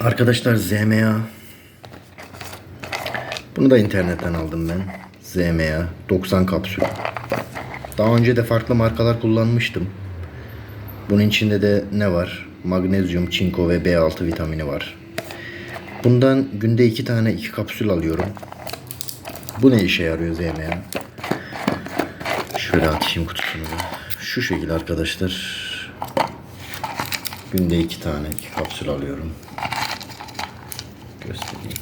Arkadaşlar ZMA. Bunu da internetten aldım ben. ZMA 90 kapsül. Daha önce de farklı markalar kullanmıştım. Bunun içinde de ne var? Magnezyum, çinko ve B6 vitamini var. Bundan günde iki tane iki kapsül alıyorum. Bu ne işe yarıyor ZMA? Şöyle atayım kutusunu. Şu şekilde arkadaşlar. Günde iki tane iki kapsül alıyorum. Göstereyim.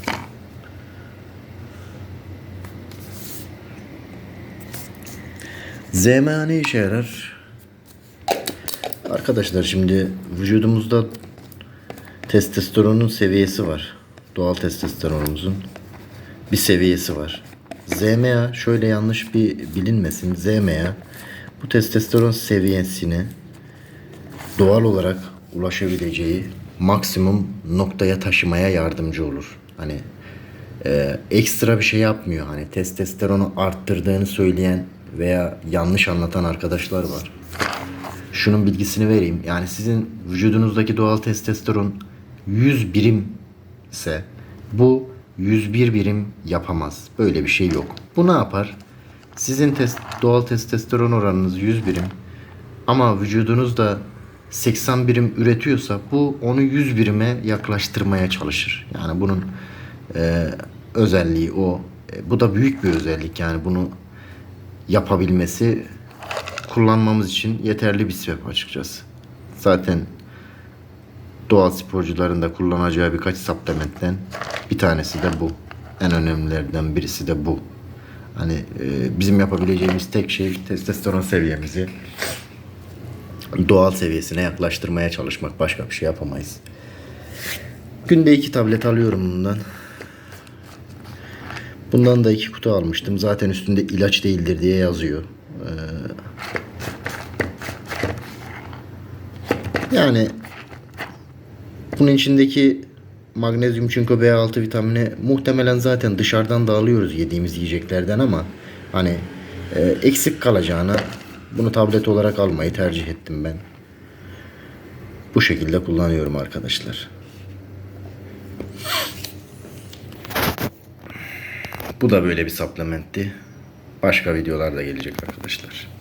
ZMA ne işe yarar? Arkadaşlar şimdi vücudumuzda testosteronun seviyesi var. Doğal testosteronumuzun bir seviyesi var. ZMA şöyle yanlış bir bilinmesin. ZMA bu testosteron seviyesini doğal olarak ulaşabileceği maksimum noktaya taşımaya yardımcı olur. Hani e, ekstra bir şey yapmıyor. Hani testosteronu arttırdığını söyleyen veya yanlış anlatan arkadaşlar var. Şunun bilgisini vereyim. Yani sizin vücudunuzdaki doğal testosteron 100 birim ise bu 101 birim yapamaz. Böyle bir şey yok. Bu ne yapar? Sizin tes- doğal testosteron oranınız 100 birim ama vücudunuzda 80 birim üretiyorsa bu onu 100 birime yaklaştırmaya çalışır. Yani bunun e, özelliği o. E, bu da büyük bir özellik yani bunu yapabilmesi kullanmamız için yeterli bir sebep açıkçası. Zaten doğal sporcuların da kullanacağı birkaç supplementten bir tanesi de bu. En önemlilerden birisi de bu. Hani e, bizim yapabileceğimiz tek şey testosteron seviyemizi doğal seviyesine yaklaştırmaya çalışmak. Başka bir şey yapamayız. Günde iki tablet alıyorum bundan. Bundan da iki kutu almıştım. Zaten üstünde ilaç değildir diye yazıyor. Ee, yani bunun içindeki magnezyum, çinko, B6 vitamini muhtemelen zaten dışarıdan da alıyoruz yediğimiz yiyeceklerden ama hani e, eksik kalacağına bunu tablet olarak almayı tercih ettim ben. Bu şekilde kullanıyorum arkadaşlar. Bu da böyle bir supplementti. Başka videolarda gelecek arkadaşlar.